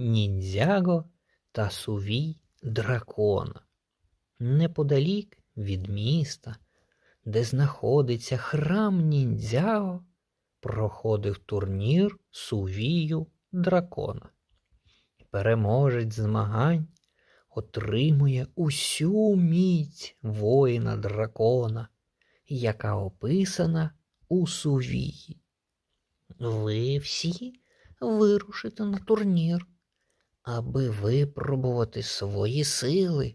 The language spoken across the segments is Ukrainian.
ніндзяго та сувій дракона. Неподалік від міста, де знаходиться храм ніндзяго, проходив турнір сувію дракона. Переможець змагань отримує усю міць воїна дракона, яка описана у сувії. Ви всі вирушите на турнір, аби випробувати свої сили,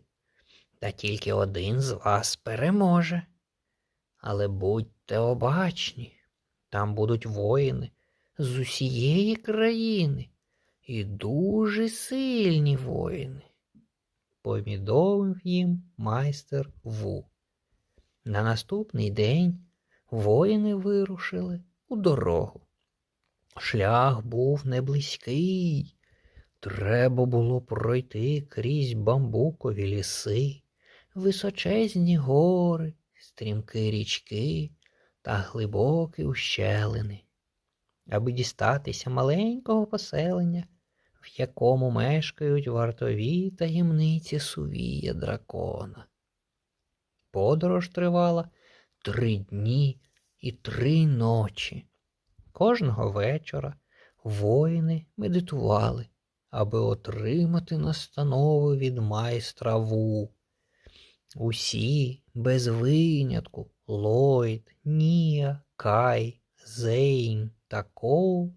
та тільки один з вас переможе. Але будьте обачні, там будуть воїни з усієї країни і дуже сильні воїни. Повідомив їм майстер Ву. На наступний день воїни вирушили у дорогу. Шлях був неблизький. Треба було пройти крізь бамбукові ліси, височезні гори, стрімкі річки та глибокі ущелини, аби дістатися маленького поселення, в якому мешкають вартові таємниці сувія дракона. Подорож тривала три дні і три ночі. Кожного вечора воїни медитували, аби отримати настанови від майстра Ву. Усі без винятку Ллойд, Нія, Кай, Зейн та Коул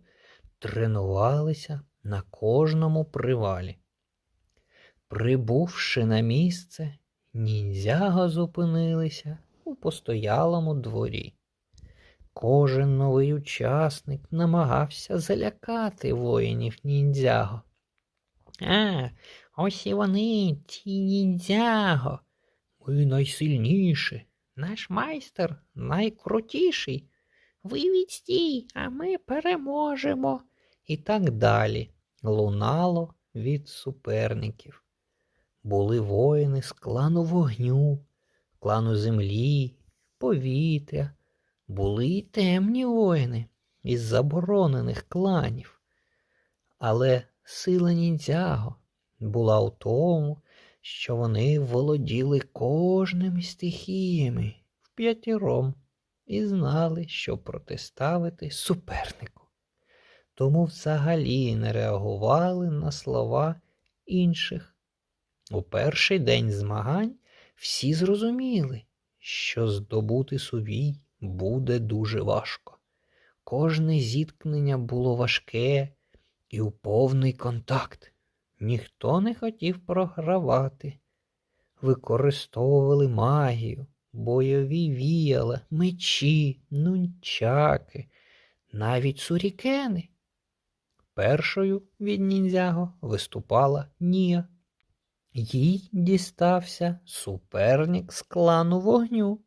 тренувалися на кожному привалі. Прибувши на місце, ніндзяго зупинилися у постоялому дворі. Кожен новий учасник намагався залякати воїнів ніндзяго. А, ось і вони, ті ніндзяго. Ми найсильніші, наш майстер найкрутіший. Ви відстій, а ми переможемо. І так далі лунало від суперників. Були воїни з клану вогню, клану землі, повітря, були й темні воїни із заборонених кланів. Але сила ніндзяго була у тому, що вони володіли кожними стихіями в п'ятіром і знали, що протиставити супернику. Тому взагалі не реагували на слова інших. У перший день змагань всі зрозуміли, що здобути сувій буде дуже важко. Кожне зіткнення було важке і у повний контакт. Ніхто не хотів програвати. Використовували магію, бойові віяла, мечі, нунчаки, навіть сурікени. Першою від ніндзяго виступала Нія. Їй дістався суперник з клану вогню,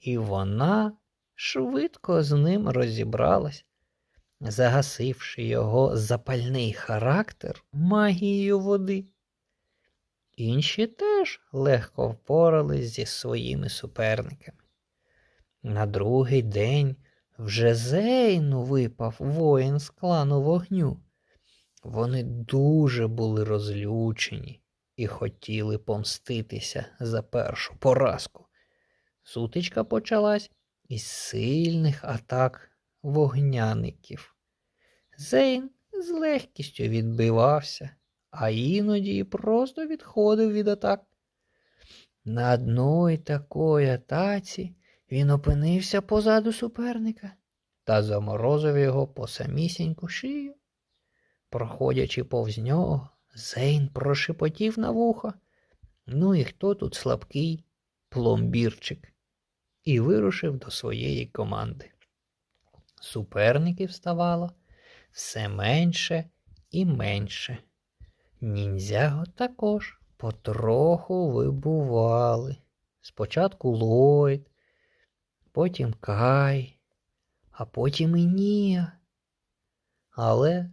і вона швидко з ним розібралась, загасивши його запальний характер магією води. Інші теж легко впорались зі своїми суперниками. На другий день вже Зейну випав воїн з клану вогню. Вони дуже були розлючені і хотіли помститися за першу поразку. Сутичка почалась із сильних атак вогняників. Зейн з легкістю відбивався, а іноді просто відходив від атак. На одної такої атаці він опинився позаду суперника та заморозив його по самісіньку шию. Проходячи повз нього, Зейн прошепотів на вухо. Ну і хто тут слабкий? Пломбірчик, і вирушив до своєї команди. Суперників ставало все менше і менше. Ніндзяго також потроху вибували. Спочатку Ллойд, потім Кай, а потім і Нія. Але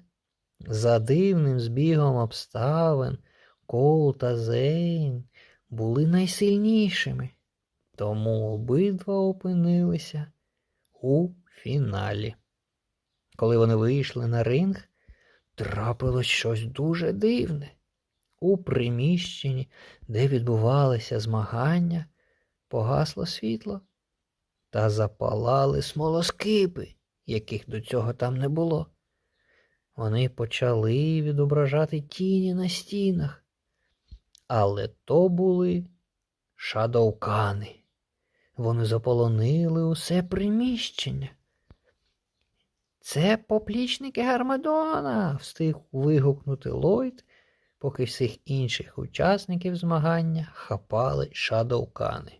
за дивним збігом обставин Кол та Зейн були найсильнішими, тому обидва опинилися у фіналі. Коли вони вийшли на ринг, трапилось щось дуже дивне. У приміщенні, де відбувалися змагання, погасло світло та запалали смолоскипи, яких до цього там не було. Вони почали відображати тіні на стінах, але то були шадовкани. Вони заполонили усе приміщення. Це поплічники Гармадона. встиг вигукнути Ллойд, поки всіх інших учасників змагання хапали шадовкани.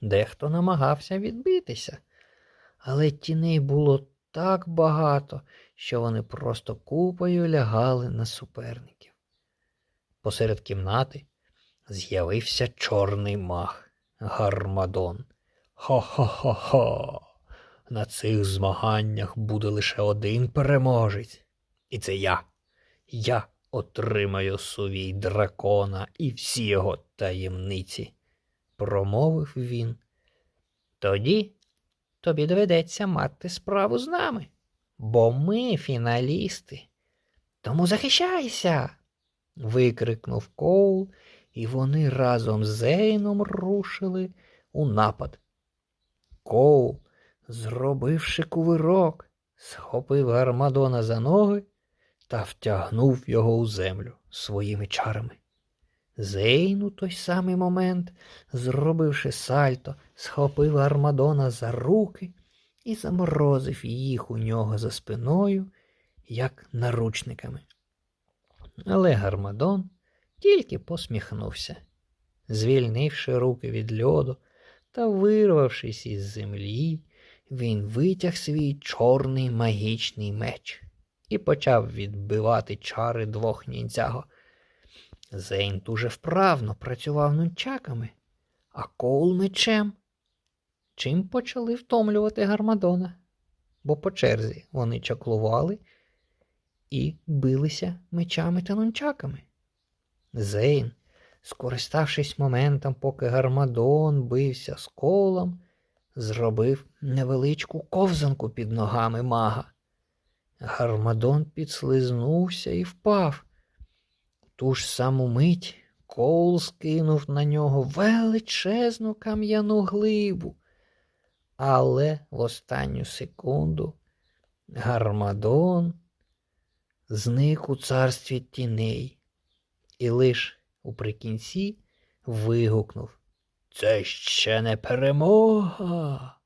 Дехто намагався відбитися, але тіней було так багато, що вони просто купою лягали на суперників. Посеред кімнати з'явився чорний мах Гармадон. Ха-ха-ха-ха. На цих змаганнях буде лише один переможець. І це я. Я отримаю сувій дракона і всі його таємниці, промовив він. Тоді тобі доведеться мати справу з нами, бо ми фіналісти. Тому захищайся. викрикнув Коул, і вони разом з Зейном рушили у напад. Коул, зробивши кувирок, схопив Гармадона за ноги та втягнув його у землю своїми чарами. Зейн у той самий момент, зробивши сальто, схопив Армадона за руки і заморозив їх у нього за спиною, як наручниками. Але Гармадон тільки посміхнувся, звільнивши руки від льоду та вирвавшись із землі, він витяг свій чорний магічний меч і почав відбивати чари двох ніндзяго. Зейн дуже вправно працював нунчаками, а коул мечем. Чим почали втомлювати Гармадона? Бо по черзі вони чаклували і билися мечами та нунчаками. Зейн, скориставшись моментом, поки Гармадон бився з колом, зробив невеличку ковзанку під ногами мага. Гармадон підслизнувся і впав. Ту ж саму мить Коул скинув на нього величезну кам'яну глибу, але в останню секунду Гармадон зник у царстві тіней і лиш уприкінці вигукнув Це ще не перемога.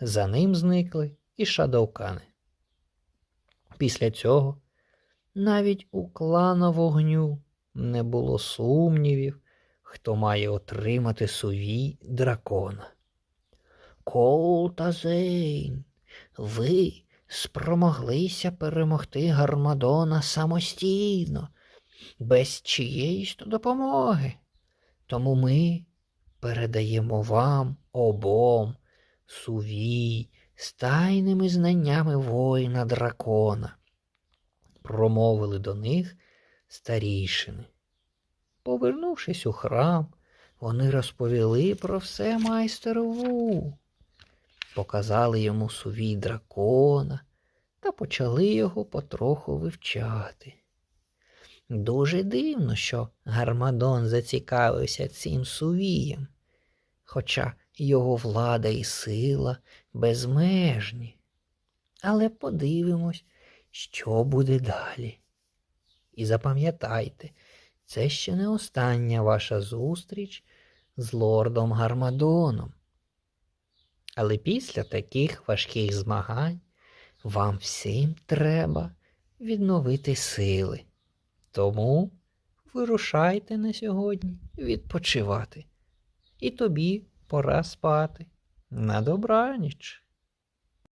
За ним зникли і шадовкани. Після цього навіть у клана вогню не було сумнівів, хто має отримати сувій дракона. Коул та Зейн, ви спромоглися перемогти Гармадона самостійно, без чиєїсь допомоги. Тому ми передаємо вам обом сувій з тайними знаннями воїна дракона промовили до них старійшини. Повернувшись у храм, вони розповіли про все майстерову, показали йому сувій дракона та почали його потроху вивчати. Дуже дивно, що Гармадон зацікавився цим сувієм, хоча його влада і сила безмежні. Але подивимось, що буде далі. І запам'ятайте, це ще не остання ваша зустріч з лордом Гармадоном. Але після таких важких змагань вам всім треба відновити сили. Тому вирушайте на сьогодні відпочивати. І тобі пора спати. На добраніч.